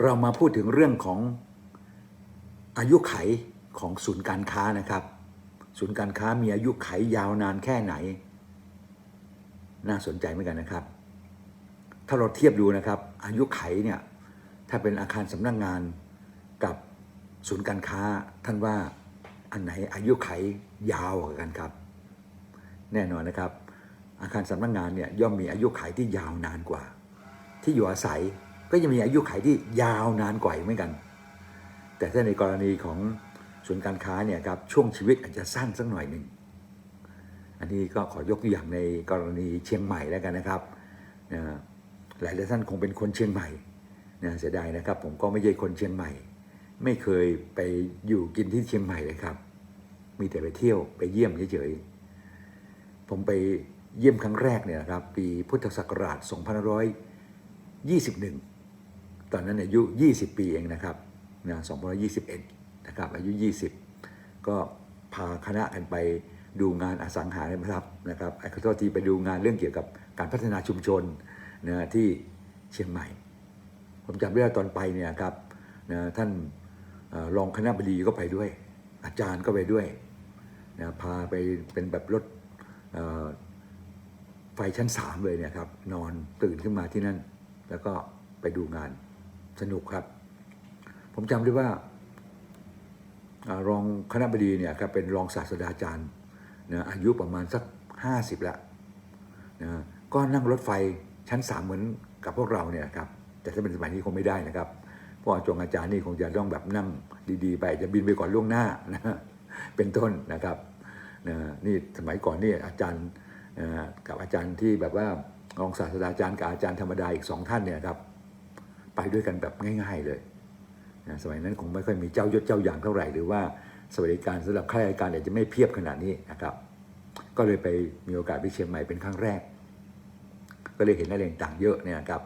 เรามาพูดถึงเรื่องของอายุไขของศูนย์การค้านะครับ ศูนย์การค้ามีอายุไขยาวนานแค่ไหน น่าสนใจเหมือนกันนะครับ ถ้าเราเทียบดูนะครับ อายุไขเนี่ยถ้าเป็นอาคารสำนักงงานกับศูนย์การค้าท่านว่าอันไหนอายุไขยาวกว่ากันครับ แน่นอนนะครับ อาคารสำนักงงานเนี่ยย่อมมีอายุไขที่ยาวนานกว่า ที่อยู่อาศัย ก็ยังมีอายุไขที่ยาวนานกว่าอีกเหมือนกัน แต่ถ้าในกรณีของศูนย์การค้าเนี่ยครับช่วงชีวิตอาจจะสั้นสักหน่อยหนึ่งอันนี้ก็ขอยกตัวอย่างในกรณีเชียงใหม่แล้วกันนะครับนะหลายท่านคงเป็นคนเชียงใหม่นะเสียดายนะครับ ผมก็ไม่ใช่คนเชียงใหม่ ไม่เคยไปอยู่กินที่เชียงใหม่เลยครับ มีแต่ไปเที่ยวไปเยี่ยมเฉยๆผมไปเยี่ยมครั้งแรกเนี่ยนะครับ ปีพุทธศักราช 2521 ตอนนั้นอายุ 20 ปีเองนะครับนะ2521 นะครับ อายุ 20 ก็พาคณะกันไปดูงานอสังหาริมทรัพย์นะครับไอ้ขอโทษทีไปดูงานเรื่องเกี่ยวกับการพัฒนาชุมชนนะที่เชียงใหม่ ผมจำได้ว่าตอนไปเนี่ยครับนะท่านเอ่อรองคณะบดีก็ไปด้วย อาจารย์ก็ไปด้วยนะพาไปเป็นแบบรถไฟชั้นสามเลยเนี่ยครับ นอนตื่นขึ้นมาที่นั่น แล้วก็ไปดูงาน สนุกครับ ผมจำได้ว่ารองคณะบดีเนี่ยครับเป็นรองศาสตราจารย์นะอายุประมาณสัก 50 แล้วนะก็นั่งรถไฟชั้นสามเหมือนกับพวกเราเนี่ยครับแต่ถ้าเป็นสมัยนี้คงไม่ได้นะครับเพราะว่าจงอาจารย์นี่คงจะต้องแบบนั่งดีๆ ไปจะบินไปก่อนล่วงหน้านะเป็นต้นนะครับนะนี่สมัยก่อนนี่อาจารย์กับอาจารย์ที่แบบว่ารองศาสตราจารย์กับอาจารย์ธรรมดาอีกสองท่านเนี่ยครับ ไปด้วยกันแบบง่าย ๆเลยนะสมัยนั้นคงไม่ค่อยมีเจ้ายศเจ้าอย่างเท่าไหร่ หรือว่าสวัสดิการสำหรับข้าราชการอาจจะไม่เพียบขนาดนี้นะครับ ก็เลยไปมีโอกาสไปเชียงใหม่เป็นครั้งแรก ก็เลยเห็นอะไรต่างเยอะเนี่ยครับ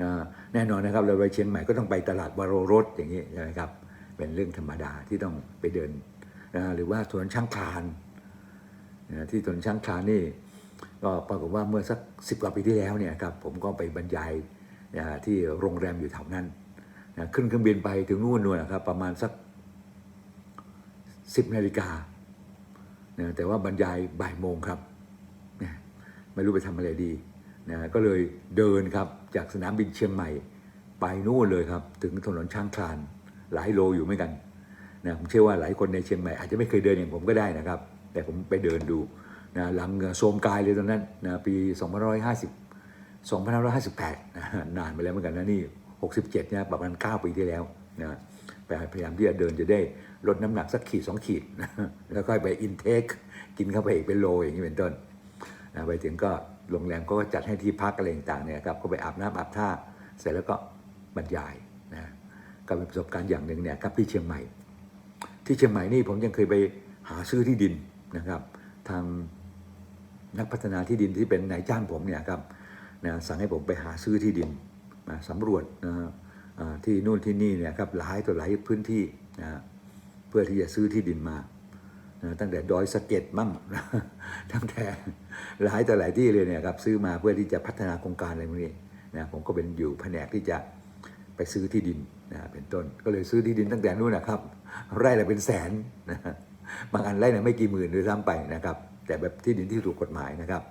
นะแน่นอนนะครับเราไปเชียงใหม่ก็ต้องไปตลาดวโรรสอย่างนี้ใช่ไหมครับเป็นเรื่องธรรมดาที่ต้องไปเดินนะหรือว่าสวนช่างคลานนะที่สวนช่างคลานนี่ก็ปรากฏว่าเมื่อสักสิบกว่าปีที่แล้วเนี่ยครับผมก็ไปบรรยาย ที่โรงแรมอยู่แถวนั้นนะขึ้นเครื่องบินไปถึงนู่นนู่นนะครับ ประมาณสักสิบนาฬิกานะแต่ว่าบรรยายบ่ายโมงครับนะไม่รู้ไปทำอะไรดีนะก็เลยเดินครับจากสนามบินเชียงใหม่ ไปนู่นเลยครับ ถึงถนนช้างคลาน หลายโลอยู่เหมือนกันนะผมเชื่อว่าหลายคนในเชียงใหม่อาจจะไม่เคยเดินอย่างผมก็ได้นะครับ แต่ผมไปเดินดูนะหลังโทรมกายเลยตอนนั้นนะปี 2550 2558นะนานไปแล้วเหมือนกันนะนี่ 67เนี่ยประมาณ 9 ปีที่แล้วนะพยายามที่จะเดินจะได้ลดน้ำหนักสักขีด 2 ขีด แล้วก็ไปอินเทค กินเข้าไปอีกเป็นโลอย่างนี้เป็นต้นนะไปถึงก็โรงแรมก็จัดให้ที่พักอะไรต่างๆเนี่ยครับก็ไปอาบน้ำอาบท่าเสร็จแล้วก็บรรยายนะก็เป็นประสบการณ์อย่างหนึ่งเนี่ยครับที่เชียงใหม่ ที่เชียงใหม่นี่ผมยังเคยไปหาซื้อที่ดินนะครับ ทางนักพัฒนาที่ดินที่เป็นนายจ้างผมเนี่ยครับ นะสั่งให้ผมไปหาซื้อที่ดินมาสำรวจนะที่นู่นที่นี่เนี่ยครับหลายต่อหลายพื้นที่นะเพื่อที่จะซื้อที่ดินมานะตั้งแต่ดอยสะเก็ดมั่งตั้งแต่หลายต่อหลายที่เลยเนี่ยครับซื้อมาเพื่อที่จะพัฒนาโครงการอะไรพวกนี้นะผมก็เป็นอยู่แผนกที่จะไปซื้อที่ดินนะเป็นต้นก็เลยซื้อที่ดินตั้งแต่นู่นนะครับ ไร่ละเป็นแสนนะบางอันไร่ละไม่กี่หมื่นด้วยซ้ำไปนะครับ แต่แบบที่ดินที่ถูกกฎหมายนะครับ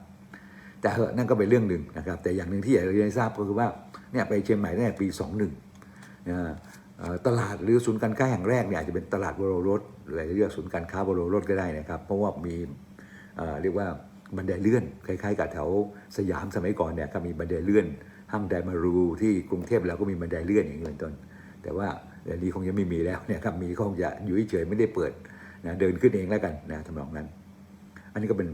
แต่เหอะนั่นก็เป็นเรื่องหนึ่งนะครับ แต่อย่างหนึ่งที่อยากจะเรียนให้ทราบก็คือว่าเนี่ยไปเชียงใหม่ตั้งแต่ปี 21นะเอ่อตลาดหรือศูนย์การค้าแห่งแรกเนี่ยอาจจะเป็นตลาดวโรรสหรือเรียกศูนย์การค้าวโรรสก็ได้นะครับ เพราะว่ามีเเรียกว่าบันไดเลื่อนคล้ายๆ กับแถวสยามสมัยก่อนเนี่ยก็มีบันไดเลื่อนห้างไดมารูที่กรุงเทพเราก็มีบันไดเลื่อนอย่างนี้เป็นต้น แต่ว่าเดี๋ยวนี้คงจะไม่มีแล้วเนี่ยครับมีคงจะอยู่เฉยไม่ได้เปิดนะเดินขึ้นเองแล้วกันนะทำนองนั้น อันนี้ก็เป็น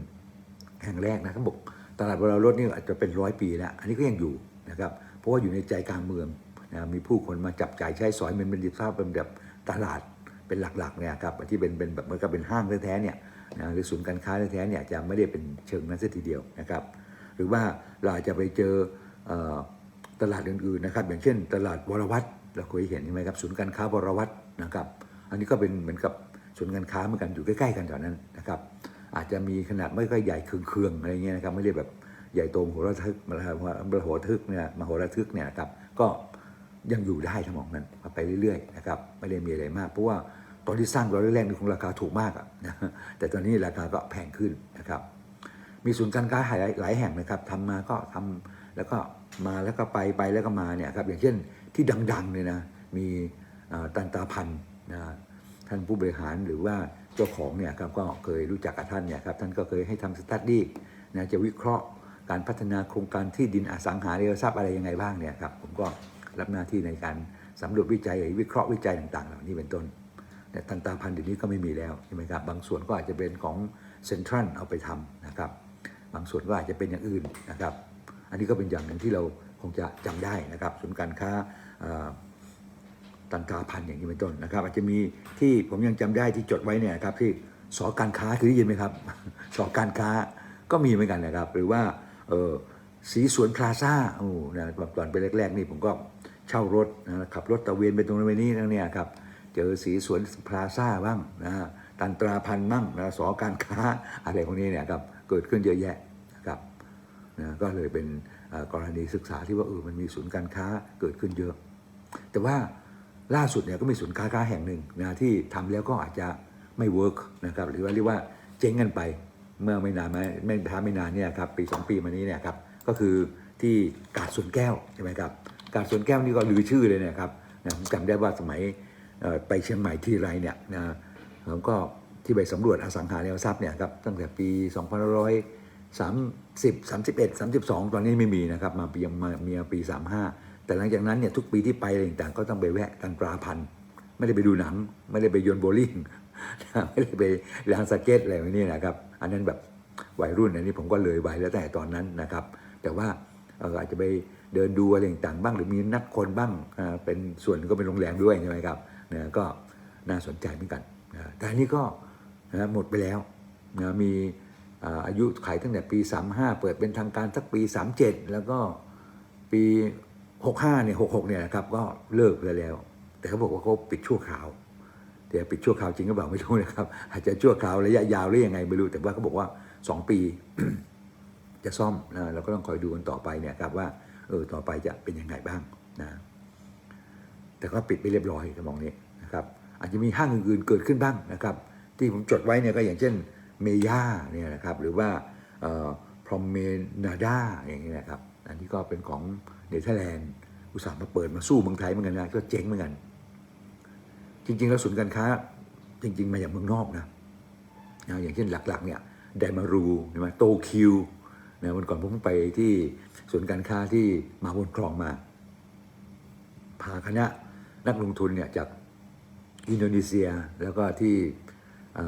แห่งแรกนะเขาบอก ตลาดวรารถนี่อาจจะเป็นร้อยปีแล้วอันนี้ก็ยังอยู่นะครับเพราะว่าอยู่ในใจกลางเมืองนะมีผู้คนมาจับจ่ายใช้สอยมันเป็นดิบทราบเป็นแบบตลาดเป็นหลักๆเนี่ยครับที่เป็นเป็นแบบเหมือนกับเป็นห้างแท้ๆเนี่ยนะหรือศูนย์การค้าแท้ๆเนี่ยจะไม่ได้เป็นเชิงนั้นเสียทีเดียวนะครับหรือว่าเราอาจจะไปเจอเออตลาดอื่นๆนะครับอย่างเช่น ตลาดวรวัตรเราเคยเห็นใช่ไหมครับศูนย์การค้าวรวัตรนะครับ อันนี้ก็เป็นเหมือนกับศูนย์การค้าเหมือนกันอยู่ใกล้ๆกันแถวนั้นนะครับ อาจจะมีขนาดไม่ค่อยใหญ่เคืองๆอะไรเงี้ยนะครับไม่ได้แบบใหญ่โตมโหระทึกมหาโหระทึกเนี่ยมโหระทึกเนี่ยครับก็ยังอยู่ได้ถ้ามองนั้นไปเรื่อยๆนะครับไม่ได้มีอะไรมาก เพราะว่าตอนที่สร้างเราแรกๆนี่คงราคาถูกมากอะนะแต่ตอนนี้ราคาก็แพงขึ้นนะครับ มีศูนย์การค้าหลายหลายแห่งนะครับทำมาก็ทำแล้วก็มาแล้วก็ไปไปแล้วก็มาเนี่ยครับอย่างเช่นที่ดังๆเลยนะมีตันตาพันนะท่านผู้บริหารหรือว่า เจ้าของเนี่ยครับก็เคยรู้จักกับท่านเนี่ยครับท่านก็เคยให้ทำสตัดดี้นะจะวิเคราะห์การพัฒนาโครงการที่ดินอสังหาริมทรัพย์อะไรยังไงบ้างเนี่ยครับผมก็รับหน้าที่ในการสำรวจวิจัยวิเคราะห์วิจัยต่างๆ เหล่านี้เป็นต้นแต่ตันตาพันธุ์เดี๋ยวนี้ก็ไม่มีแล้วใช่ไหมครับบางส่วนก็อาจจะเป็นของเซ็นทรัลเอาไปทำนะครับบางส่วนก็อาจจะเป็นอย่างอื่นนะครับ อันนี้ก็เป็นอย่างหนึ่งที่เราคงจะจำได้นะครับศูนย์การค้าอ่อ ตันตาพันอย่างนี้เป็นต้นนะครับอาจจะมีที่ผมยังจำได้ที่จดไว้เนี่ยครับที่สอการค้าเคยได้ยินไหมครับสอการค้าก็มีเหมือนกันนะครับ หรือว่าเออสีสวนพลาซ่าโอ้นะก่อนไปแรก ๆ นี่ผมก็เช่ารถนะขับรถตะเวนไปตรงนั้นไปนี้นั่นเนี่ยครับเจอสีสวนพลาซ่าบ้างนะตันตราพันบ้างนะสอการค้าอะไรพวกนี้เนี่ยครับเกิดขึ้นเยอะแยะนะครับนะก็เลยเป็นกรณีศึกษาที่ว่าเออมันมีศูนย์การค้าเกิดขึ้นเยอะ แต่ว่า ล่าสุดเนี่ยก็มีศูนย์การค้าแห่งหนึ่งนะที่ทำแล้วก็อาจจะไม่เวิร์กนะครับหรือว่าเรียกว่าเจ๊งกันไปเมื่อไม่นานมาไม่ท้าไม่นานเนี่ยครับปีสองปีมานี้เนี่ยครับก็คือที่กาดสวนแก้วใช่ไหมครับกาดสวนแก้วนี่ก็ลือชื่อเลยนะครับนะผมจำได้ว่าสมัยไปเชียงใหม่ที่ไรเนี่ยนะผมก็ที่ไปสำรวจอสังหาริมทรัพย์เนี่ยครับตั้งแต่ปี 2530 31 32 ตอนนี้ไม่มีนะครับมาปีมามีปี 35 แต่หลังจากนั้นเนี่ยทุกปีที่ไปอะไรต่างๆ ก็ต้องไปแวะกันปลาพันไม่ได้ไปดูหนัง ไม่ได้ไปโยนโบลิ่งไม่ได้ไปลานสเก็ตอะไรแบบนี้นะครับ อันนั้นแบบวัยรุ่นอันนี้ผมก็เลยวัยแล้วแต่ตอนนั้นนะครับ แต่ว่าอาจจะไปเดินดูอะไรต่างๆบ้าง หรือมีนัดคนบ้างเป็นส่วนก็เป็นโรงแรมด้วยใช่ไหมครับนะก็น่าสนใจเหมือนกันนะแต่นี้ก็นะหมดไปแล้วนะมีอาอายุขายตั้งแต่ปี 35 เปิดเป็นทางการสักปี 37 แล้วก็ปี 65เนี่ย66เนี่ยนะครับก็เลิกไปแล้ว แต่เขาบอกว่าเขาปิดชั่วคราวแต่ปิดชั่วคราวจริงก็บอกไม่รู้นะครับ อาจจะชั่วคราวระยะยาวหรือยังไงไม่รู้ แต่ว่าเขาบอกว่า 2 ปี จะซ่อมนะเราก็ต้องคอยดูกันต่อไปเนี่ยครับว่าเออต่อไปจะเป็นยังไงบ้างนะแต่ก็ปิดไปเรียบร้อยจะมองนี้นะครับ อาจจะมีห้างอื่นๆเกิดขึ้นบ้างนะครับ ที่ผมจดไว้เนี่ยก็อย่างเช่นเมย่าเนี่ยนะครับ หรือว่าพรอมเมนาดาอย่างนี้นะครับ อันนี้ก็เป็นของ เนเธอร์แลนด์อุตส่าห์มาเปิดมาสู้เมืองไทยเหมือนกันนะก็เจ๊งเหมือนกัน จริง ๆ แล้วศูนย์การค้า จริง ๆ มาจากเมืองนอกนะอย่างเช่นหลัก ๆ เนี่ยไดมารูใช่ไหมโตคิวนะวันก่อนผมไปที่ศูนย์การค้าที่มาบนคลองมา พาคณะนักลงทุนเนี่ยจากอินโดนีเซียแล้วก็ที่อ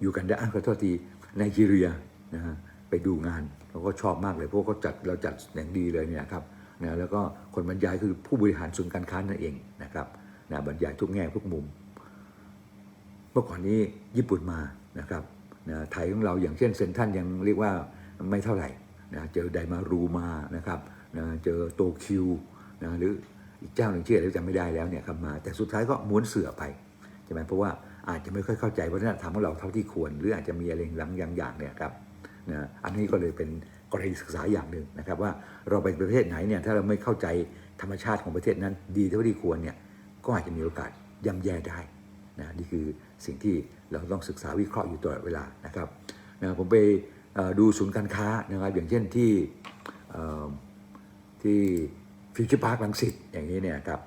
อยู่กันดาอะขอโทษทีไนจีเรียนะฮะไปดูงาน เราก็ชอบมากเลยเพราะเขาจัดเราจัดอย่างดีเลยเนี่ยครับนะแล้วก็คนบรรยายคือผู้บริหารศูนย์การค้านั่นเองนะครับนะบรรยายทุกแง่ทุกมุม เมื่อก่อนนี้ญี่ปุ่นมานะครับนะไทยของเราอย่างเช่นเซนทันยังเรียกว่าไม่เท่าไหร่นะเจอไดมารูมานะครับนะเจอโตคิวนะหรืออีกเจ้าหนึ่งชื่ออะไรจำไม่ได้แล้วเนี่ยครับมา แต่สุดท้ายก็ม้วนเสือไปใช่ไหมเพราะว่าอาจจะไม่ค่อยเข้าใจวัฒนธรรมของเราเท่าที่ควร หรืออาจจะมีอะไรหลังอย่างอย่างเนี่ยครับ นะอันนี้ก็เลยเป็นกรณีศึกษาอย่างหนึ่งนะครับ ว่าเราไปประเทศไหนเนี่ยถ้าเราไม่เข้าใจธรรมชาติของประเทศนั้น ดีเท่าที่ควรเนี่ยก็อาจจะมีโอกาสย่ำแย่ได้นะนี่คือสิ่งที่เราต้องศึกษาวิเคราะห์อยู่ตลอดเวลานะครับนะผมไปดูศูนย์การค้านะครับอย่างเช่นที่ที่ฟิวเจอร์พาร์คลังสิตอย่างนี้เนี่ยครับ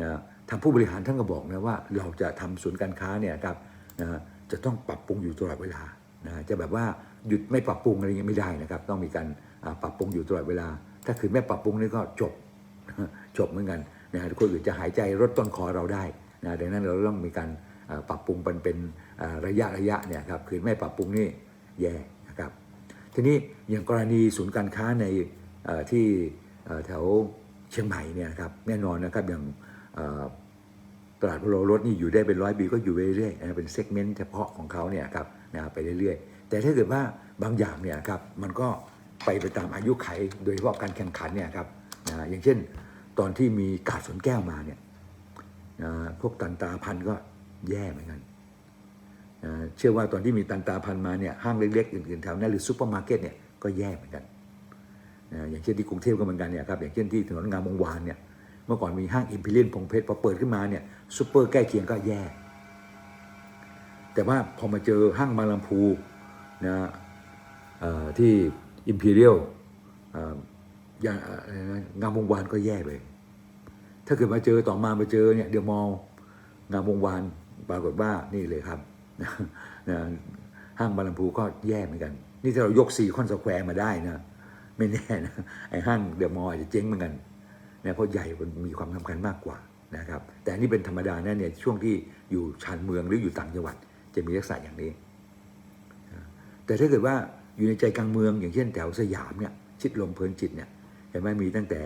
นะทางผู้บริหารท่านก็บอกนะว่าเราจะทำศูนย์การค้าเนี่ยครับนะจะต้องปรับปรุงอยู่ตลอดเวลานะจะแบบว่า หยุดไม่ปรับปรุงอะไรอย่างเงี้ยไม่ได้นะครับ ต้องมีการปรับปรุงอยู่ตลอดเวลา ถ้าคือไม่ปรับปรุงนี่ก็จบจบเหมือนกันนะคนอื่นจะหายใจลดต้นคอเราได้นะดังนั้นเราต้องมีการปรับปรุงเป็นเป็นระยะระยะเนี่ยครับคือไม่ปรับปรุงนี่แย่นะครับ ทีนี้อย่างกรณีศูนย์การค้าในที่แถวเชียงใหม่เนี่ยครับแน่นอนนะครับอย่างตลาดพโลรถนี่อยู่ได้เป็นร้อยปีก็อยู่เรื่อยๆนะเป็นเซกเมนต์เฉพาะของเขาเนี่ยครับนะไปเรื่อยๆ แต่ถ้าเกิดว่าบางอย่างเนี่ยครับมันก็ไปไปตามอายุไขโดยเฉพาะการแข่งขันเนี่ยครับนะอย่างเช่น ตอนที่มีกาดสนแก้วมาเนี่ยนะพวกตันตาพันก็แย่เหมือนกันนะเชื่อว่าตอนที่มีตันตาพันมาเนี่ยห้างเล็กๆอื่นๆแถวนั้นหรือซูเปอร์มาร์เก็ตเนี่ยก็แย่เหมือนกันนะอย่างเช่นที่กรุงเทพก็เหมือนกันเนี่ยครับอย่างเช่นที่ถนนงามวงวานเนี่ยเมื่อก่อนมีห้างอิมพีเรียนพงเพชรพอเปิดขึ้นมาเนี่ยซูเปอร์ใกล้เคียงก็แย่ แต่ว่าพอมาเจอห้างบางลำพู นะที่อิมพีเรียลอย่างเอ่ออะไรนะงามวงวานก็แย่เลย ถ้าเกิดมาเจอต่อมามาเจอเนี่ยเดอะมอลงามวงวานปรากฏว่านี่เลยครับนะห้างบางลำพูก็แย่เหมือนกัน นี่ถ้าเรายกซีคอนสแควร์มาได้นะไม่แน่นะไอ้ห้างเดอะมอลอาจจะเจ๊งเหมือนกันนะเพราะใหญ่มันมีความสำคัญมากกว่านะครับ แต่นนี่เป็นธรรมดานะเนี่ยช่วงที่อยู่ชานเมืองหรืออยู่ต่างจังหวัด จะมีลักษณะอย่างนี้ แต่ถ้าเกิดว่าอยู่ในใจกลางเมือง อย่างเช่นแถวสยามเนี่ยชิดลมเพลินจิตเนี่ยเห็นไหมมีตั้งแต่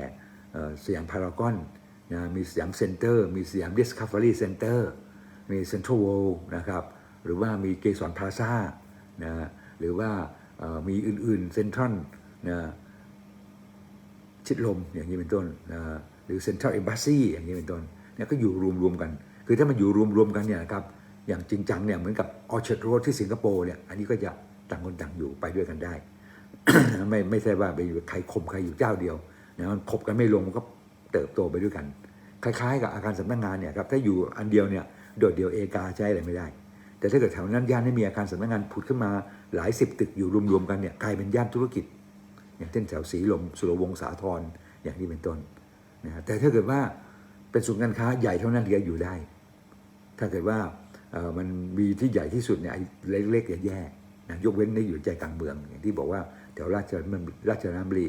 สยามพารากอนนะมีสยามเซ็นเตอร์มีสยามดิสคัฟเวอรี่เซ็นเตอร์มีเซ็นทรัลเวิลด์นะครับหรือว่ามีเกสรพลาซ่านะหรือว่ามีอื่นๆเซ็นทรัลนะชิดลมอย่างนี้เป็นต้นนะหรือเซ็นทรัลเอมบ s ซีอย่างนี้เป็นต้นเนี่ยก็อยู่รวมๆกัน คือถ้ามันอยู่รวมๆกันเนี่ยนะครับอย่างจริงจังเนี่ยเหมือนกับออ c เ a r d โร d ที่สิงคโปร์เนี่ยอันนี้ก็จะ ต่างคนต่างอยู่ไปด้วยกันได้ ไม่ไม่ใช่ว่าไปอยู่ใครข่มใครอยู่เจ้าเดียวนะมันคบกันไม่ลงมันก็เติบโตไปด้วยกัน คล้ายๆ กับอาคารสำนักงานเนี่ยครับถ้าอยู่อันเดียวเนี่ยโดดเดียวเอกาใช้อะไรไม่ได้ แต่ถ้าเกิดแถวนั้นย่านนี้มีอาคารสำนักงานผุดขึ้นมาหลายสิบตึกอยู่รวมๆกันเนี่ยกลายเป็นย่านธุรกิจ อย่างเช่นแถวสีลมสุรวงศ์สาทรอย่างนี้เป็นต้นนะฮะแต่ถ้าเกิดว่าเป็นศูนย์การค้าใหญ่เท่านั้นเดียวอยู่ได้ ถ้าเกิดว่ามันมีที่ใหญ่ที่สุดเนี่ยไอ้เล็กๆอย่าแย่ นะยกเว้นในอยู่ใจกลางเมืองอย่างที่บอกว่าแถวราชดำเนินราชดำเนิ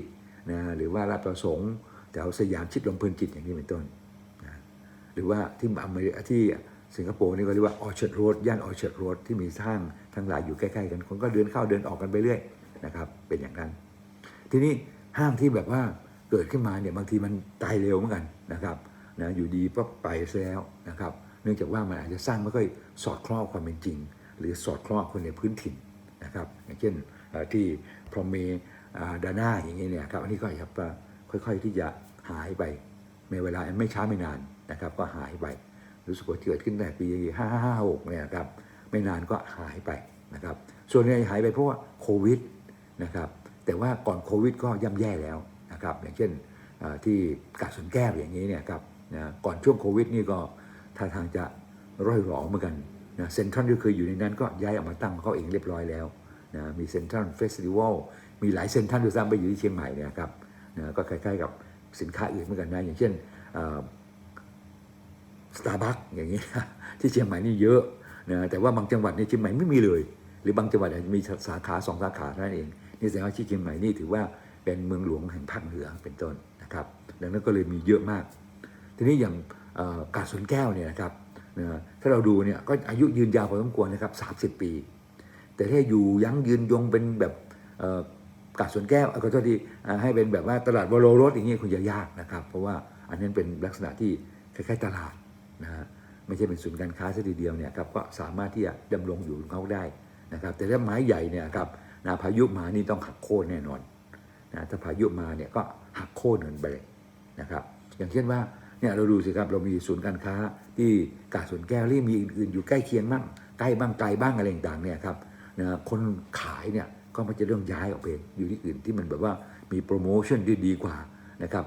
นะหรือว่าราชประสงค์แถวสยามชิดลมเพลินจิตอย่างนี้เป็นต้นนะหรือว่าที่อเมริกาที่สิงคโปร์นี่ก็เรียกว่าออ c เ a r d โรดย่านออ c เ a r d โรดที่มีห้างทั้งหลายอยู่ใกล้ๆกันคนก็เดินเข้าเดินออกกันไปเรื่อยนะครับเป็นอย่างนั้น ทีนี้ห้างที่แบบว่าเกิดขึ้นมาเนี่ยบางทีมันตายเร็วเหมือนกันนะครับนะอยู่ดีปั๊บไปซะแล้วนะครับ เนื่องจากว่ามันอาจจะสร้างไม่ค่อยสอดคล้องความเป็นจริง หรือสอดคล้องคนในพื้นถิ่น นะครับอย่างเช่นที่พรอมเมดาน่าอย่างเงี้ยเนี่ยครับอันนี้ก็จะค่อยๆที่จะหายไปในเวลาไม่ช้าไม่นานนะครับก็หายไปรู้สึกว่าเกิดขึ้นแต่ปี 556เนี่ยครับไม่นานก็หายไปนะครับส่วนใหญ่หายไปเพราะว่าโควิดนะครับแต่ว่าก่อนโควิดก็ย่ำแย่แล้วนะครับอย่างเช่นที่กาดสวนแก้วอย่างนี้เนี่ยครับนะก่อนช่วงโควิดนี่ก็ท่าทางจะร่อยหรอเหมือนกัน นะเซ็นทรัลที่เคยอยู่ในนั้นก็ย้ายออกมาตั้งเขาเองเรียบร้อยแล้วนะมีเซ็นทรัลเฟสติวัลมีหลายเซ็นทรัลด้วยซ้ำไปอยู่ที่เชียงใหม่เนี่ยครับนะก็คล้ายๆกับสินค้าอื่นเหมือนกันนะอย่างเช่นสตาร์บัคอย่างนี้ที่เชียงใหม่นี่เยอะนะแต่ว่าบางจังหวัดในเชียงใหม่ไม่มีเลย หรือบางจังหวัดอาจจะมีสาขาสองสาขาเท่านั้นเองนี่แสดงว่าที่เชียงใหม่นี่ถือว่าเป็นเมืองหลวงแห่งภาคเหนือเป็นต้นนะครับ ดังนั้นก็เลยมีเยอะมาก ทีนี้อย่างกาดสวนแก้วเนี่ยนะครับ นะถ้าเราดูเนี่ยก็อายุยืนยาวพอสมควรนะครับ 30 ปี แต่ถ้าอยู่ยั้งยืนยงเป็นแบบกาดสวนแก้วเอ่อขอโทษทีอ่ให้เป็นแบบว่าตลาดวโรรสอย่างนี้คงจะยากนะครับ เพราะว่าอันนั้นเป็นลักษณะที่คล้ายๆตลาดนะฮะไม่ใช่เป็นศูนย์การค้าซะทีเดียวเนี่ยครับก็สามารถที่จะดำรงอยู่ของเขาได้นะครับ แต่ถ้าไม้ใหญ่เนี่ยครับนะพายุมานี่ต้องหักโค่นแน่นอนนะถ้าพายุมาเนี่ยก็หักโค่นเงินไปเลยนะครับ อย่างเช่นว่า เนี่ยเราดูสิครับเรามีศูนย์การค้าที่กาดสวนแก้วหรือมีอื่นๆ อยู่ใกล้เคียงบ้างใกล้บ้างไกลบ้างอะไรต่างๆเนี่ยครับนะคนขายเนี่ยก็มันจะเรื่องย้ายออกไปอยู่ที่อื่นที่มันแบบว่ามีโปรโมชั่นที่ดีกว่านะครับ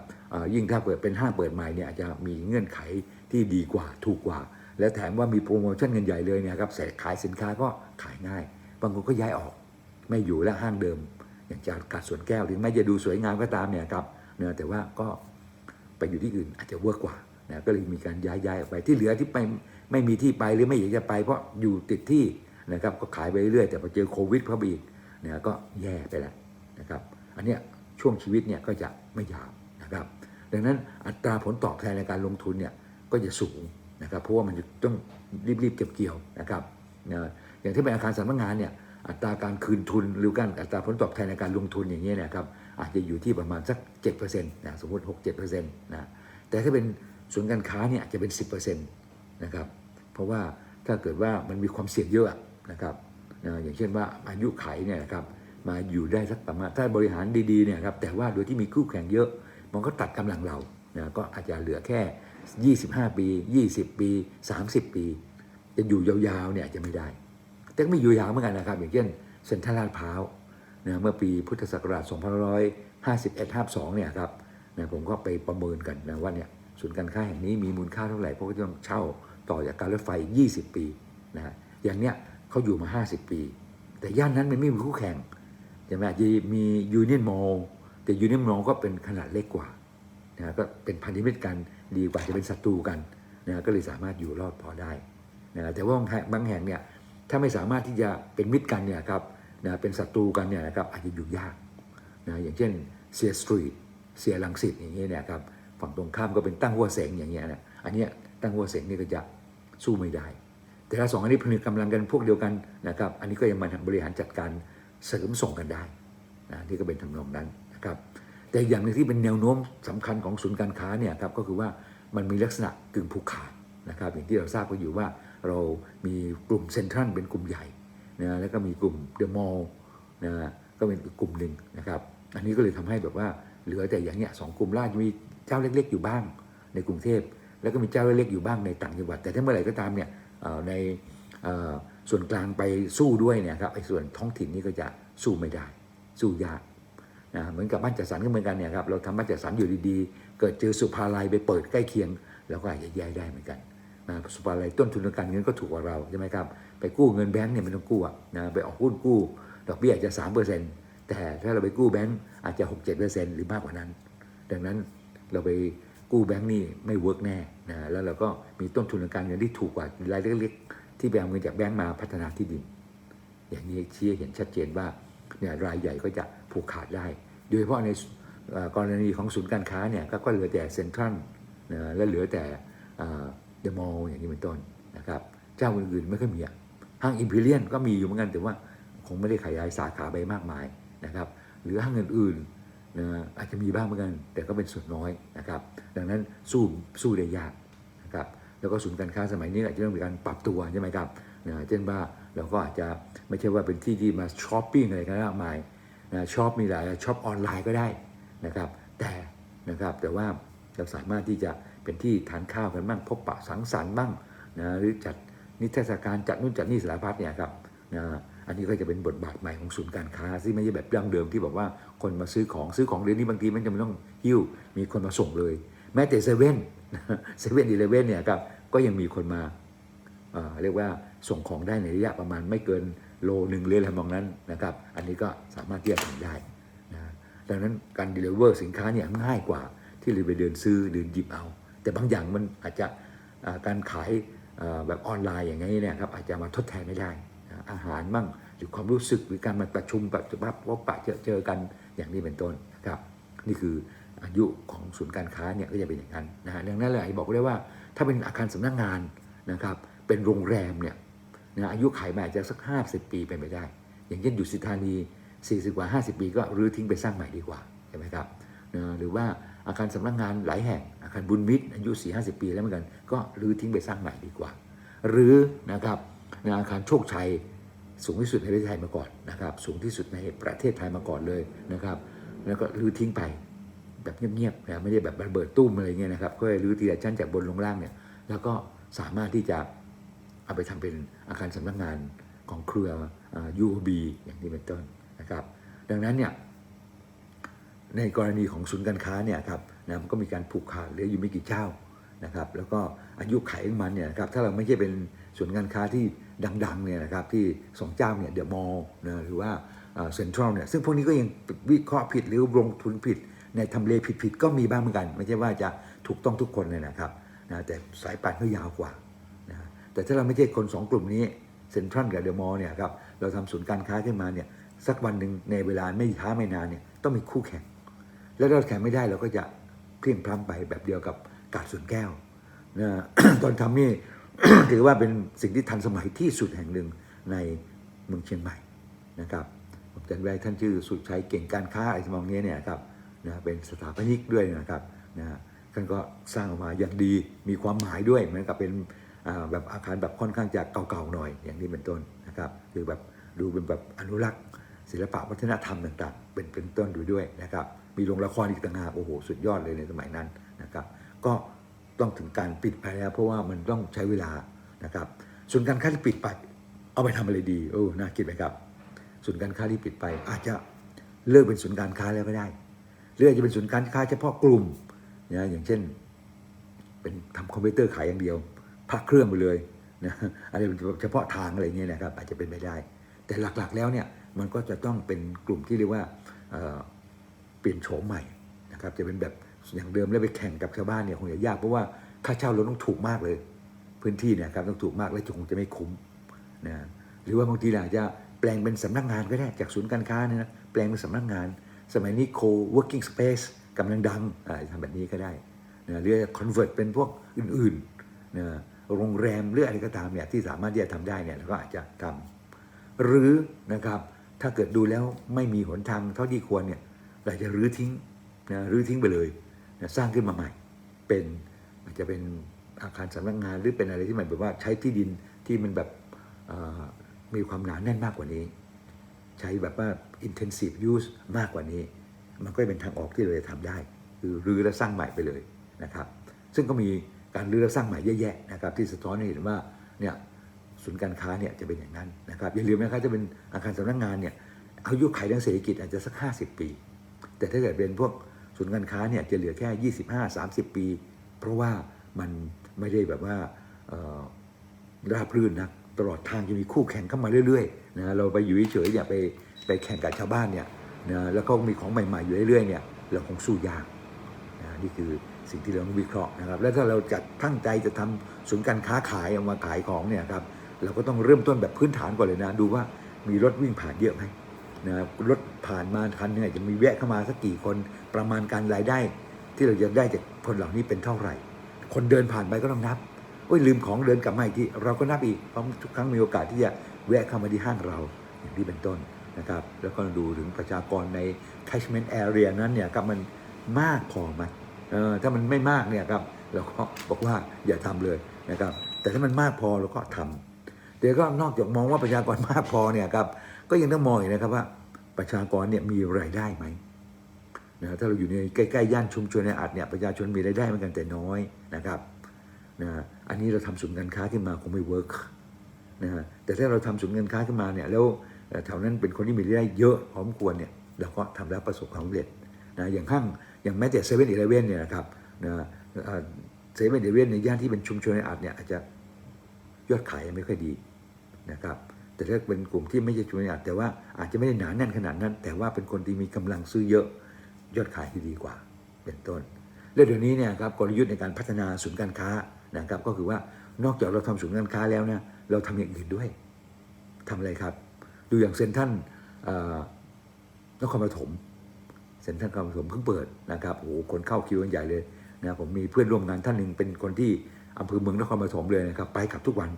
ยิ่งถ้าเปิดเป็นห้างเปิดใหม่เนี่ยอาจจะมีเงื่อนไขที่ดีกว่าถูกกว่า และแถมว่ามีโปรโมชั่นเงินใหญ่เลยเนี่ยครับแต่ขายสินค้าก็ขายง่าย บางคนก็ย้ายออก ไม่อยู่แล้วห้างเดิม อย่างจากกาดสวนแก้วถึงแม้จะดูสวยงามก็ตามเนี่ยครับเนะแต่ว่าก็ ไปอยู่ที่อื่นอาจจะเวิร์กกว่านะก็เลยมีการย้ายย้ายออกไปที่เหลือที่ไปไม่มีที่ไปหรือไม่อยากจะไป เพราะอยู่ติดที่นะครับก็ขายไปเรื่อยแต่พอเจอโควิดเข้าไปอีกเนี่ยก็แย่ไปแล้วนะครับ อันเนี้ยช่วงชีวิตเนี่ยก็จะไม่ยาวนะครับ ดังนั้นอัตราผลตอบแทนในการลงทุนเนี่ยก็จะสูงนะครับเพราะว่ามันจะต้องรีบๆเก็บเกี่ยวนะครับนะอย่างที่เป็นอาคารสำนักงานเนี่ยอัตราการคืนทุนหรือการอัตราผลตอบแทนในการลงทุนอย่างเงี้ยนะครับ อาจจะอยู่ที่ประมาณสัก7%นะสมมติ 6-7%นะแต่ถ้าเป็นศูนย์การค้าเนี่ยอาจจะเป็น 10%นะครับเพราะว่าถ้าเกิดว่ามันมีความเสี่ยงเยอะนะครับนะอย่างเช่นว่าอายุไขเนี่ยนะครับมาอยู่ได้สักประมาณถ้าบริหารดีๆเนี่ยครับแต่ว่าโดยที่มีคู่แข่งเยอะมันก็ตัดกำลังเรานะก็อาจจะเหลือแค่ 25 ปี 20 ปี 30 ปี จะอยู่ยาวๆเนี่ยจะไม่ได้ แต่ก็ไม่อยู่ยาวเหมือนกันนะครับ อย่างเช่นเซ็นทรัลลาดพร้าว นะเมื่อปีพุทธศักราช 2551 52 เนี่ยครับนะผมก็ไปประเมินกันนะว่าเนี่ยศูนย์การค้าแห่งนี้มีมูลค่าเท่าไหร่เพราะว่าต้องเช่าต่อจากการรถไฟ 20 ปีนะฮะอย่างเนี้ยเขาอยู่มา 50 ปี แต่ย่านนั้นมันไม่มีคู่แข่งใช่ไหมยีมียูเนียนมอลแต่ยูเนียนมอลก็เป็นขนาดเล็กกว่านะก็เป็นพันธมิตรกันดีกว่าจะเป็นศัตรูกันนะก็เลยสามารถอยู่รอดพอได้นะแต่ว่าบางแห่งเนี่ยถ้าไม่สามารถที่จะเป็นมิตรกันเนี่ยครับ นะเป็นศัตรูกันเนี่ยนะครับอาจจะอยู่ยากนะอย่างเช่นเซียสตรีทเซียลังสิตอย่างเงี้ยเนะครับฝั่งตรงข้ามก็เป็นตั้งหัวเสงอย่างเงี้ยนะอันเนี้ยตั้งหัวเสงนี่ก็จะสู้ไม่ได้ แต่ถ้าสองอันนี้ผนึกกำลังกันพวกเดียวกันนะครับอันนี้ก็ยังมาบริหารจัดการเสริมส่งกันได้นะนี่ก็เป็นทำนองนั้นนะครับแต่อย่างหนึงที่เป็นแนวโน้มสำคัญของศูนย์การค้าเนี่ยครับก็คือว่ามันมีลักษณะกึ่งผูกขาดนะครับอย่างที่เราทราบกันอยู่ว่าเรามีกลุ่มเซ็นทรัลเป็นกลุ่มใหญ่ นะแล้วก็มีกลุ่มเดอะมอลล์นะก็เป็นอีกกลุ่มหนึ่งนะครับ อันนี้ก็เลยทำให้แบบว่าเหลือแต่อย่างเนี้ยสองกลุ่มล่าจะมีเจ้าเล็ก ๆ อยู่บ้างในกรุงเทพแล้วก็มีเจ้าเล็กๆอยู่บ้างในต่างจังหวัด แต่ถ้าเมื่อไหร่ก็ตามเนี่ยในส่วนกลางไปสู้ด้วยเนี่ยครับไอ้ส่วนท้องถิ่นนี่ก็จะสู้ไม่ได้ สู้ยากนะเหมือนกับบ้านจัดสรรก็เหมือนกันเนี่ยครับเราทำบ้านจัดสรรอยู่ดีๆ เกิดเจอสุภาลัยไปเปิดใกล้เคียงเราก็อาจจะแย่ได้เหมือนกัน นะสุภาลัยต้นทุนทางการเงินก็ถูกกว่าเราใช่ไหมครับไปกู้เงินแบงก์เนี่ยไม่ต้องกู้อะนะไปออกหุ้นกู้ ดอกเบี้ยอาจจะสามเปอร์เซ็นต์แต่ถ้าเราไปกู้แบงก์อาจจะ6 7หรือมากกว่านั้น ดังนั้นเราไปกู้แบงก์นี่ไม่เวิร์กแน่นะแล้วเราก็มีต้นทุนทางการเงินที่ถูกกว่ารายเล็กๆที่ไปเอาเงินจากแบงก์มาพัฒนาที่ดิน อย่างนี้ชี้เห็นชัดเจนว่าเนี่ยรายใหญ่ก็จะผูกขาดได้ โดยเฉพาะในกรณีของศูนย์การค้าเนี่ยก็ก็เหลือแต่เซ็นทรัลนะและเหลือแต่ เดอะมอลล์อย่างนี้เป็นต้นนะครับเจ้าอื่นๆไม่ค่อยมีอะห้างอิมพีเรียนก็มีอยู่เหมือนกันแต่ว่าคงไม่ได้ขยายสาขาไปมากมายนะครับ หรือห้างอื่นๆนะอาจจะมีบ้างเหมือนกัน แต่ก็เป็นส่วนน้อยนะครับ ดังนั้นสู้สู้ได้ยากนะครับแล้วก็ศูนย์การค้าสมัยนี้อาจจะต้องมีการปรับตัวใช่ไหมครับนะเช่นว่าเราก็อาจจะไม่ใช่ว่าเป็นที่ที่มาช้อปปิ้งอะไรกันมากมายนะช็อปมีหลายช็อปออนไลน์ก็ได้นะครับ แต่นะครับแต่ว่าเราสามารถที่จะ เป็นที่ทานข้าวกันบ้างพบปะสังสรรค์บ้างนะหรือจัดนิทรรศการจัดนู่นจัดนี่สารพัดเนี่ยครับนะอันนี้ก็จะเป็นบทบาทใหม่ของศูนย์การค้าที่ไม่ใช่แบบดั้งเดิมที่บอกว่าคนมาซื้อของซื้อของเดี๋ยวนี้บางทีมันจะไม่ต้องหิ้วมีคนมาส่งเลย แม้แต่เซเว่นเซเว่นอีเลเว่นเนี่ยครับก็ยังมีคนมาเอ่อเรียกว่าส่งของได้ในระยะประมาณไม่เกินโลหนึ่งเลยอะไรมองนั้นนะครับ อันนี้ก็สามารถที่จะทำได้นะดังนั้นการเดลิเวอร์สินค้าเนี่ยง่ายกว่าที่เราไปเดินซื้อเดินหยิบเอา แต่บางอย่างมันอาจจะการขายแบบออนไลน์อย่างนี้เนี่ยครับอาจจะมาทดแทนไม่ได้อาหารมั่งหรือความรู้สึกหรือการมาประชุมแบบว่าพบปะเจอเจอกันอย่างนี้เป็นต้นครับนี่คืออายุของศูนย์การค้าเนี่ยก็จะเป็นอย่างนั้นนะฮะดังนั้นเลยบอกได้ว่าถ้าเป็นอาคารสำนักงานนะครับเป็นโรงแรมเนี่ยนะอายุขายมาอาจจะสัก 50 ปีเป็นไปได้ อย่างเช่นอยู่สิทธานี 40 กว่า 50 ปีก็รื้อทิ้งไปสร้างใหม่ดีกว่าใช่ไหมครับนะหรือว่า อาคารสำนักงานหลายแห่ง อาคารบุญมิตรอายุ 4 50 ปีแล้วเหมือนกัน ก็รื้อทิ้งไปสร้างใหม่ดีกว่า หรือนะครับในอาคารโชคชัยสูงที่สุดในประเทศไทยมาก่อนนะครับ สูงที่สุดในประเทศไทยมาก่อนเลยนะครับ แล้วก็รื้อทิ้งไปแบบเงียบๆนะไม่ได้แบบระเบิดตุ้มอะไรเงี้ยนะครับก็เลยรื้อทีละชั้นจากบนลงล่างเนี่ยแล้วก็สามารถที่จะเอาไปทำเป็นอาคารสำนักงานของเครือ UOB อย่างนี้เป็นต้นนะครับ ดังนั้นเนี่ย ในกรณีของศูนย์การค้าเนี่ยครับนะมันก็มีการผูกขาดเหลืออยู่ไม่กี่เจ้านะครับแล้วก็อายุไขของมันเนี่ยครับถ้าเราไม่ใช่เป็นศูนย์การค้าที่ดังๆเนี่ยนะครับที่สองเจ้าเนี่ยเดอะมอลล์นะหรือว่าเซ็นทรัลเนี่ยซึ่งพวกนี้ก็ยังวิเคราะห์ผิดหรือลงทุนผิด ในทำเลผิดๆก็มีบ้างเหมือนกัน ไม่ใช่ว่าจะถูกต้องทุกคนเลยนะครับนะแต่สายป่านเขายาวกว่านะแต่ถ้าเราไม่ใช่คนสองกลุ่มนี้เซ็นทรัลกับเดอะมอลล์เนี่ยครับเราทำศูนย์การค้าขึ้นมาเนี่ยสักวันหนึ่งในเวลาไม่ช้าไม่นานเนี่ยต้องมีคู่แข่ง แล้วเราแข่งไม่ได้เราก็จะเพลียงพล้ำไปแบบเดียวกับกาดสวนแก้วนะตอนทำนี่ถือว่าเป็นสิ่งที่ทันสมัยที่สุดแห่งหนึ่งในเมืองเชียงใหม่นะครับผมจำได้ท่านชื่อสุดชัยเก่งการค้าไรทำนองนี้เนี่ยครับนะเป็นสถาปนิกด้วยนะครับนะท่านก็สร้างออกมาอย่างดีมีความหมายด้วยเหมือนกับเป็นแบบอาคารแบบค่อนข้างจะเก่าๆหน่อยอย่างนี้เป็นต้นนะครับคือแบบดูเป็นแบบอนุรักษ์ศิลปะวัฒนธรรมต่างๆ เป็นเป็นต้นดูด้วยนะครับ มีโรงละครอีกต่างหากโอ้โหสุดยอดเลยในสมัยนั้นนะครับ ก็ต้องถึงการปิดไปแล้ว เพราะว่ามันต้องใช้เวลานะครับ ส่วนการค้าที่ปิดไป เอาไปทำอะไรดีโอ้น่าคิดไหมครับศูนย์การค้าที่ปิดไป อาจจะเลิกเป็นศูนย์การค้าแล้วก็ได้หรืออาจจะเป็นศูนย์การค้าเฉพาะกลุ่มนะอย่างเช่น เป็นทำคอมพิวเตอร์ขายอย่างเดียวพักเครื่องไปเลยนะอะไรเฉพาะทางอะไรเงี้ยนะครับ อาจจะเป็นไปได้ แต่หลักๆแล้วเนี่ยมันก็จะต้องเป็นกลุ่มที่เรียกว่า เปลี่ยนโฉมใหม่นะครับจะเป็นแบบอย่างเดิมแล้วไปแข่งกับชาวบ้านเนี่ยคงจะยากเพราะว่าค่าเช่าเราต้องถูกมากเลย พื้นที่เนี่ยครับต้องถูกมากและคงจะไม่คุ้มนะหรือว่าบางทีอาจจะแปลงเป็นสำนักงานก็ได้จากศูนย์การค้าเนี่ยนะแปลงเป็นสำนักงาน สมัยนี้ co-working space กำลังดังทำแบบนี้ก็ได้นะหรือ convert เป็นพวกอื่นๆนะโรงแรมหรืออะไรก็ตามเนี่ยที่สามารถที่จะทำได้เนี่ยเราก็อาจจะทำหรือนะครับถ้าเกิดดูแล้วไม่มีหนทางเท่าที่ควรเนี่ย เราจะรื้อทิ้งนะรื้อทิ้งไปเลยนะสร้างขึ้นมาใหม่ เป็นอาจจะเป็นอาคารสำนักงานหรือเป็นอะไรที่มันแบบว่าใช้ที่ดินที่มันแบบมีความหนาแน่นมากกว่านี้ ใช้แบบว่า intensive use มากกว่านี้ มันก็เป็นทางออกที่เราจะทำได้ คือรื้อและสร้างใหม่ไปเลยนะครับ ซึ่งก็มีการรื้อและสร้างใหม่เยอะแยะนะครับ ที่สะท้อนให้เห็นว่าเนี่ยศูนย์การค้าเนี่ยจะเป็นอย่างนั้นนะครับอย่าลืมนะครับจะเป็นอาคารสำนักงานเนี่ยอายุขัยทางเศรษฐกิจอาจจะสัก 50 ปี แต่ถ้าเกิดเป็นพวกศูนย์การค้าเนี่ยจะเหลือแค่ 25-30 ปี เพราะว่ามันไม่ได้แบบว่าราบรื่นนะตลอดทางจะมีคู่แข่งเข้ามาเรื่อยๆนะเราไปอยู่เฉยๆเนี่ยไปไปแข่งกับชาวบ้านเนี่ยนะแล้วก็มีของใหม่ๆอยู่เรื่อยๆเนี่ยเราคงสู้ยากนะนี่คือสิ่งที่เราต้องวิเคราะห์นะครับ แล้วถ้าเราจะตั้งใจจะทำศูนย์การค้าขายเอามาขายของเนี่ยครับเราก็ต้องเริ่มต้นแบบพื้นฐานก่อนเลยนะ ดูว่ามีรถวิ่งผ่านเยอะไหม นะรถผ่านมาคันหนึงอาจจะมีแวะเข้ามาสักกี่คนประมาณการรายได้ ที่เราจะได้จากคนเหล่านี้เป็นเท่าไหร่ คนเดินผ่านไปก็ต้องนับโอ้ยลืมของเดินกลับมาอีกที่เราก็นับอีกเพราะทุกครั้งมีโอกาสที่จะแวะเข้ามาที่ห้างเราอย่างที่เป็นต้นนะครับ แล้วก็ดูถึงประชากรใน catchment area นั้นเนี่ยครับมันมากพอไหมเออถ้ามันไม่มากเนี่ยครับเราก็บอกว่าอย่าทำเลยนะครับ แต่ถ้ามันมากพอเราก็ทำเดี๋ยวก็นอกจากมองว่าประชากรมากพอเนี่ยครับ ก็ยังต้องมองอีกนะครับว่าประชากรเนี่ยมีรายได้ไหมนะถ้าเราอยู่ในใกล้ๆย่านชุมชนในอัดเนี่ยประชาชนมีรายได้เหมือนกันแต่น้อยนะครับนะอันนี้เราทำศูนย์การค้าขึ้นมาคงไม่เวิร์กนะฮะแต่ถ้าเราทำศูนย์การค้าขึ้นมาเนี่ยแล้วแถวนั้นเป็นคนที่มีรายได้เยอะพอมควรเนี่ยเราก็ทำแล้วประสบความสำเร็จนะอย่างข้างอย่างแม้แต่เซเว่นอีเลเว่นเนี่ยนะครับนะเซเว่นอีเลเว่นในย่านที่เป็นชุมชนในอัดเนี่ยอาจจะยอดขายไม่ค่อยดีนะครับ แต่ถ้าเป็นกลุ่มที่ไม่ใช่ชุมชนในอัดแต่ว่าอาจจะไม่ได้หนาแน่นขนาดนั้น แต่ว่าเป็นคนที่มีกำลังซื้อเยอะยอดขายที่ดีกว่า เป็นต้นและเดี๋ยวนี้เนี่ยครับกลยุทธ์ในการพัฒนาศูนย์การค้านะครับก็คือว่านอกจากเราทำศูนย์การค้าแล้วเนี่ยเราทำอย่างอื่นด้วยทำอะไรครับ ดูอย่างเซ็นทรัลนครปฐมเซ็นทรัลนครปฐมเพิ่งเปิดนะครับโอ้โหคนเข้าคิวกันใหญ่เลยนะผมมีเพื่อนร่วมงานท่านหนึ่งเป็นคนที่อำเภอเมืองนครปฐมเลยนะครับไปขับทุกวัน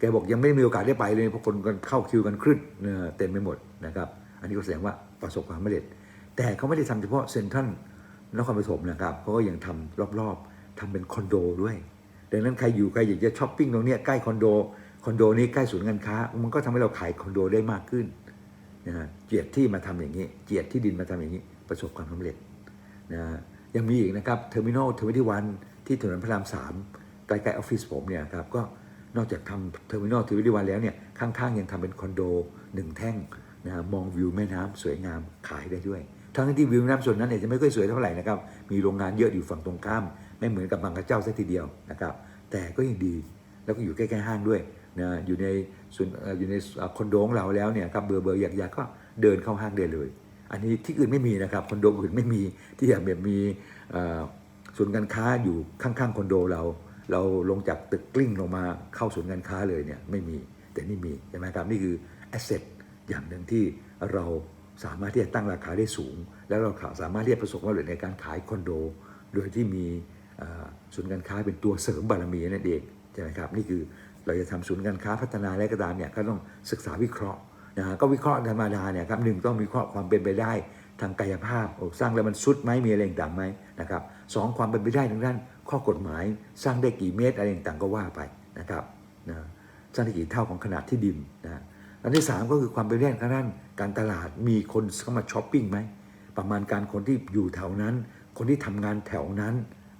แกบอกยังไม่มีโอกาสได้ไปเลยเพราะคนกันเข้าคิวกันครึดเอ่อเต็มไปหมดนะครับ อันนี้ก็แสดงว่าประสบความสำเร็จ แต่เขาไม่ได้ทำเฉพาะเซ็นทรัลนครปฐมนะครับเขาก็ยังทำรอบๆทำเป็นคอนโดด้วย ดังนั้นใครอยู่ใครอยากจะช้อปปิ้งตรงนี้ใกล้คอนโดคอนโดนี้ใกล้ศูนย์การค้า มันก็ทำให้เราขายคอนโดได้มากขึ้นนะฮะเจียดที่มาทำอย่างนี้ เจียดที่ดินมาทำอย่างนี้ ประสบความสำเร็จนะฮะยังมีอีกนะครับเทอร์มินอลทเวนตี้วันที่ถนนพระรามสามใกล้ๆออฟฟิศผมเนี่ยครับก็ นอกจากทำเทอร์มินอลทวนตี้วันแล้วเนี่ยข้างๆยังทำเป็นคอนโดหนึ่งแท่งนะมองวิวแม่น้ำสวยงามขายได้ด้วย ทั้งที่วิวแม่น้ำส่วนนั้นเนี่ยจะไม่ค่อยสวยเท่าไหร่นะครับมีโรงงานเยอะอยู่ฝั่งตรงข้าม ไม่เหมือนกับบางกระเจ้าสักทีเดียวนะครับแต่ก็ยังดีแล้วก็อยู่ใกล้ ๆ ห้างด้วยนะอยู่ในส่วนอยู่ในคอนโดของเราแล้วเนี่ยครับเบอร์เบอร์อยากอยากก็เดินเข้าห้างได้เลย อันนี้ที่อื่นไม่มีนะครับคอนโดอื่นไม่มีที่แบบมีเอ่อศูนย์การค้าอยู่ข้างๆคอนโดเรา เราลงจากตึกกลิ้งลงมาเข้าศูนย์การค้าเลยเนี่ยไม่มีแต่นี่มีใช่ไหมครับนี่คือแอสเซทอย่างหนึ่งที่เราสามารถที่จะตั้งราคาได้สูง แล้วเราสามารถที่จะประสบความสำเร็จในการขายคอนโด โดยที่มีศูนย์การค้าเป็นตัวเสริมบารมีนั่นเองใช่ไหมครับนี่คือเราจะทำศูนย์การค้าพัฒนาอะไรก็ตามเนี่ยก็ต้องศึกษาวิเคราะห์นะฮะก็วิเคราะห์ธรรมดาเนี่ยครับหนึ่งต้องวิเคราะห์ความเป็นไปได้ ทางกายภาพสร้างแล้วมันสุดไหมมีอะไรต่างไหมนะครับสองความเป็นไปได้ทางด้านข้อกฎหมายสร้างได้กี่เมตรอะไรต่างก็ว่าไปนะครับนะสร้างได้กี่เท่าของขนาดที่ดินนะอันที่สามก็คือความเป็นไปได้ทางด้านการตลาดมีคนเข้ามาช้อปปิ้งไหมประมาณการคนที่อยู่แถวนั้น คนที่ทำงานแถวนั้น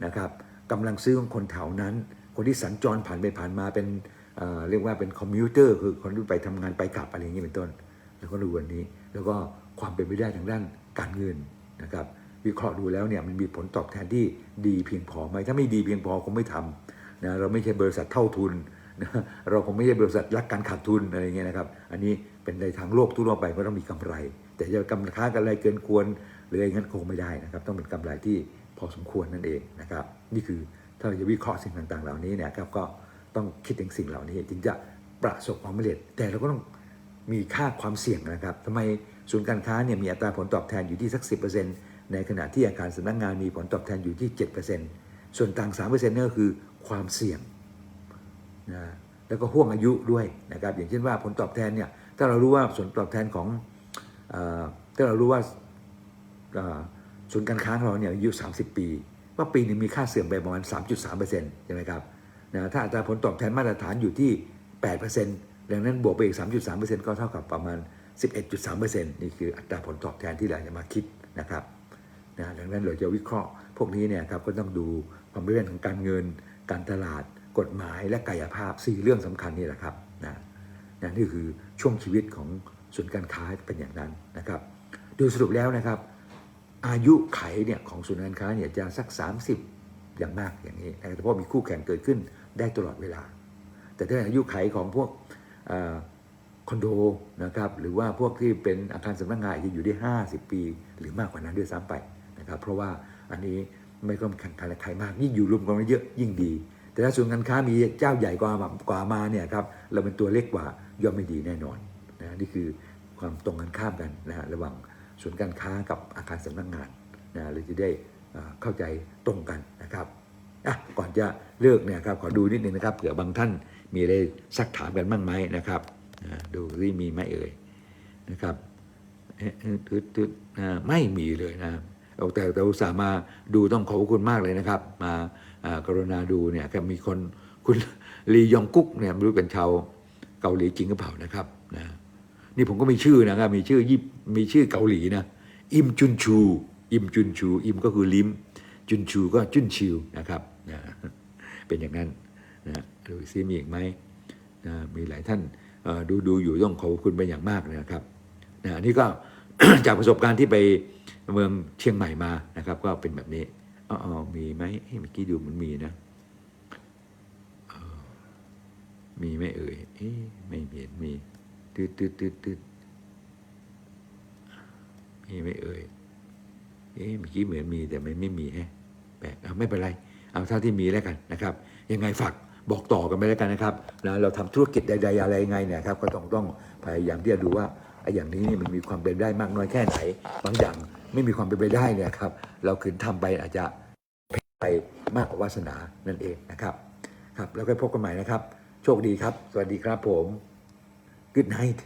นะครับกำลังซื้อของคนแถวนั้น คนที่สัญจรผ่านไปผ่านมาเป็นเเรียกว่าเป็นคอมมิวเตอร์คือคนที่ไปทำงานไปกลับอะไรอย่างนี้เป็นต้น แล้วก็ดูวันนี้ แล้วก็ความเป็นไปได้ทางด้าน การเงินนะครับวิเคราะห์ดูแล้วเนี่ยมันมีผลตอบแทนที่ดีเพียงพอไหมถ้าไม่ดีเพียงพอคงไม่ทำนะเราไม่ใช่บริษัทเท่าทุนนะเราคงไม่ใช่บริษัทรักการขาดทุนอะไรเงี้ยนะครับ อันนี้เป็นในทางโลกทั่วไปก็ต้องมีกำไร แต่จะกำค้ากำไรเกินควรหรืออะไรงั้นคงไม่ได้นะครับ ต้องเป็นกำไรที่พอสมควรนั่นเองนะครับ นี่คือถ้าเราจะวิเคราะห์สิ่งต่างๆ เหล่านี้เนี่ยครับก็ต้องคิดถึงสิ่งเหล่านี้จึงจะประสบความสำเร็จ แต่เราก็ต้องมีค่าความเสี่ยงนะครับทำไม ศูนย์การค้าเนี่ยมีอัตราผลตอบแทนอยู่ที่สัก 10%ในขณะที่อาคารสำนักงานมีผลตอบแทนอยู่ที่ 7%ส่วนต่าง 3%นั่นก็คือความเสี่ยงนะแล้วก็ห่วงอายุด้วยนะครับอย่างเช่นว่าผลตอบแทนเนี่ยถ้าเรารู้ว่าผลตอบแทนของอถ้าเรารู้ว่าเอ่อศูนย์การค้าของเราเนี่ยอายุ 30 ปี ว่าปีหนึงมีค่าเสื่อมไปประมาณ 3.3%ใช่ไหมครับนะถ้าอัตราผลตอบแทนมาตรฐานอยู่ที่ 8%ดังนั้นบวกไปอีก 3.3%ก็เท่ากับประมาณ 11.3%นี่คืออัตราผลตอบแทนที่เราจะมาคิดนะครับนะดังนั้นเราจะวิเคราะห์พวกนี้เนี่ยครับก็ต้องดูความเป็นเรื่องของการเงิน การตลาด กฎหมายและกายภาพ 4 เรื่องสำคัญนี่แหละครับนะนะนี่คือช่วงชีวิตของศูนย์การค้าเป็นอย่างนั้นนะครับโดยสรุปแล้วนะครับ อายุไขเนี่ยของศูนย์การค้าเนี่ยจะสัก 30 อย่างมากอย่างนี้นะครับเพราะมีคู่แข่งเกิดขึ้นได้ตลอดเวลา แต่ถ้าอายุไขของพวก ออคอนโดนะครับหรือว่าพวกที่เป็นอาคารสำนักงานจะอยู่ได้ 50 ปี หรือมากกว่านั้นด้วยซ้ำไปนะครับเพราะว่าอันนี้ไม่ต้องแข่งขันกับใครมากยิ่งอยู่รวมกันเยอะยิ่งดี แต่ถ้าศูนการค้ามีเจ้าใหญ่กว่ากว่ามาเนี่ยครับเราเป็นตัวเล็กกว่าย่อมไม่ดีแน่นอนนะนี่คือความตรงกันข้ามกันนะฮะระหว่างศูนการค้ากับอาคารสำนักงานนะเราจะได้เข้าใจตรงกันนะครับอะก่อนจะเลิกเนี่ยครับขอดูนิดนึงนะครับเผื่อบางท่านมีอะไรซักถามกันบ้างไหมนะครับ ดูที่มีไหมเอ่ยนะครับเอ๊ะเอ๊ะตึ๊ดตึ๊ดอ่าไม่มีเลยนะเอาแต่แต่อุตส่าห์มาดูต้องขอบคุณมากเลยนะครับ มากรุณาดูเนี่ยครับมีคนคุณลียองกุ๊กเนี่ยไม่รู้เป็นชาวเกาหลีจริงหรือเปล่านะครับนะนี่ผมก็มีชื่อนะครับมีชื่อยิบมีชื่อเกาหลีนะอิมจุนชู อิมจุนชู อิมก็คือลิมจุนชูก็จุนชิวนะครับนะเป็นอย่างนั้นนะดูซิมีอีกไหมนะมีหลายท่าน ดูดูอยู่ต้องขอบคุณเป็นอย่างมากนะครับนะอันนี้ก็จากประสบการณ์ที่ไปเมืองเชียงใหม่มานะครับ ก็เป็นแบบนี้อ๋ออมีไหมเอ้เมื่อกี้ดูเหมันมีนะมีไหมเอ่ยเอ๊ไม่เห็นมีตืดตืดตืดตืดมีไหมเอ่ยเอ๊เมื่อกี้เหมือนมีแต่ไมันไม่มีแฮะแปลกเอาไม่เป็นไร เอาเท่าที่มีแล้วกันนะครับ ยังไงฝาก บอกต่อกันไปแล้วกันนะครับนะเราทำธุรกิจใดๆอะไรไงเนี่ยครับก็ต้องต้องพยายามที่จะดูว่าไอ้อย่างนี้นี่มันมีความเป็นไปได้มากน้อยแค่ไหน บางอย่างไม่มีความเป็นไปได้เนี่ยครับเราคืนทำไปอาจจะไปมากกว่าวาสนานั่นเองนะครับครับแล้วก็พบกันใหม่นะครับ โชคดีครับ สวัสดีครับผม Good night